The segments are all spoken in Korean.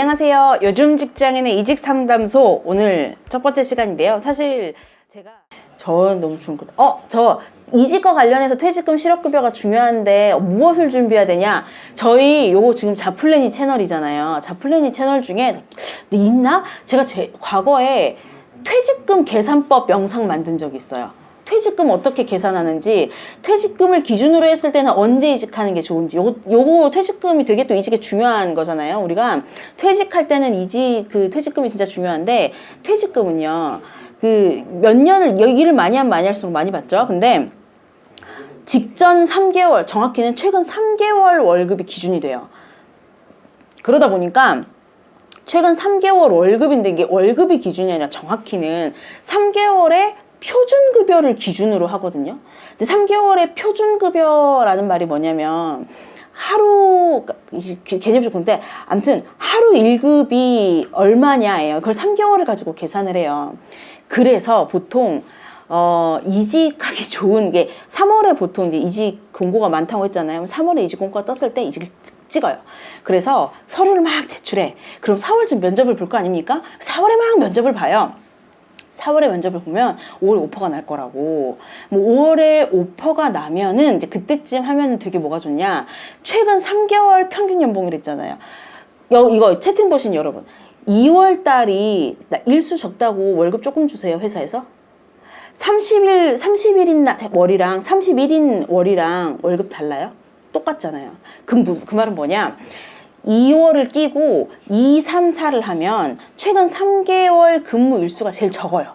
안녕하세요. 요즘 직장인의 이직 상담소 오늘 첫 번째 시간인데요. 사실 제가 저 너무 좋은 것. 어, 저 이직과 관련해서 퇴직금 실업급여가 중요한데 무엇을 준비해야 되냐? 저희 요거 지금 자플래니 채널이잖아요. 자플래니 채널 중에 있나? 제가 제 과거에 퇴직금 계산법 영상 만든 적이 있어요. 퇴직금 어떻게 계산하는지, 퇴직금을 기준으로 했을 때는 언제 이직하는 게 좋은지, 요거, 요거 퇴직금이 되게 또 이직에 중요한 거잖아요. 우리가 퇴직할 때는 이직, 그 퇴직금이 진짜 중요한데, 퇴직금은요, 그 몇 년을, 여기를 많이 하면 많이 할수록 많이 받죠. 근데 직전 3개월, 정확히는 최근 3개월 월급이 기준이 돼요. 그러다 보니까 최근 3개월 월급인데 이게 월급이 기준이 아니라 정확히는 3개월의 표준급여를 기준으로 하거든요. 근데 3개월의 표준급여라는 말이 뭐냐면 하루 개념이 좀 그런데 아무튼 하루 일급이 얼마냐예요. 그걸 3개월을 가지고 계산을 해요. 그래서 보통 어, 이직하기 좋은 게 3월에 보통 이제 이직 공고가 많다고 했잖아요. 3월에 이직 공고가 떴을 때 이직을 찍어요. 그래서 서류를 막 제출해. 그럼 4월쯤 면접을 볼 거 아닙니까? 4월에 막 면접을 봐요. 4월에 면접을 보면 5월에 오퍼가 날 거라고. 뭐 5월에 오퍼가 나면은 이제 그때쯤 하면은 되게 뭐가 좋냐. 최근 3개월 평균. 여, 이거 채팅 보신 여러분. 2월 달이 나 일수 적다고 월급 조금 주세요, 회사에서. 30일, 30일인 나- 월이랑 31인 월이랑 월급 달라요? 똑같잖아요. 그, 무- 그 말은 뭐냐? 2월을 끼고 2, 3, 4를 하면 최근 3개월 근무 일수가 제일 적어요.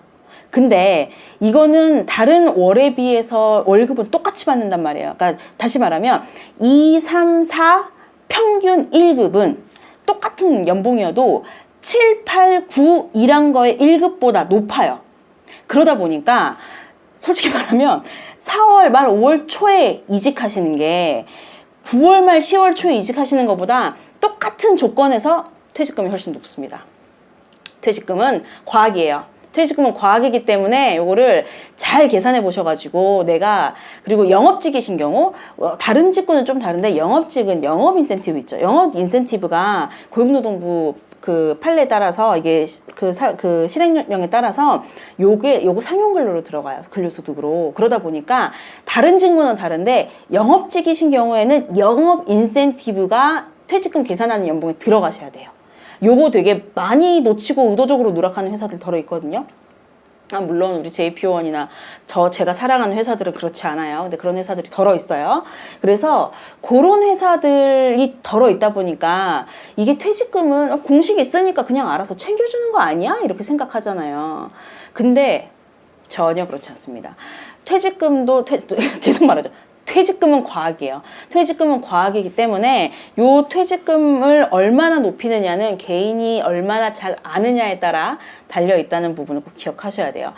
근데 이거는 다른 월에 비해서 월급은 똑같이 받는단 말이에요. 그러니까 다시 말하면 2, 3, 4 평균 1급은 똑같은 연봉이어도 7, 8, 9 일한 거의 1급보다 높아요. 그러다 보니까 솔직히 말하면 4월 말 5월 초에 이직하시는 게 9월 말 10월 초에 이직하시는 것보다 똑같은 조건에서 퇴직금이 훨씬 높습니다. 퇴직금은 과학이에요. 퇴직금은 과학이기 때문에 요거를 잘 계산해 보셔가지고 내가 그리고 영업직이신 경우 어, 다른 직군은 좀 다른데 영업직은 영업 인센티브 있죠. 영업 인센티브가 고용노동부 그 판례에 따라서 이게 시- 그, 사, 그 실행령에 따라서 요게 요거 상용 근로로 들어가요 근로소득으로 그러다 보니까 다른 직무는 다른데 영업직이신 경우에는 영업 인센티브가 퇴직금 계산하는 연봉에 들어가셔야 돼요. 요거 되게 많이 놓치고 의도적으로 누락하는 회사들 덜어 있거든요. 아, 물론 우리 JP1이나 저 제가 사랑하는 회사들은 그렇지 않아요. 근데 그런 회사들이 덜어 있어요. 그래서 그런 회사들이 덜어 있다 보니까 이게 퇴직금은 어, 공식이 있으니까 그냥 알아서 챙겨주는 거 아니야? 이렇게 생각하잖아요. 근데 전혀 그렇지 않습니다. 퇴직금도 퇴, 계속 말하죠. 퇴직금은 과학이에요. 퇴직금은 과학이기 때문에 요 퇴직금을 얼마나 높이느냐는 개인이 얼마나 잘 아느냐에 따라 달려 있다는 부분을 꼭 기억하셔야 돼요.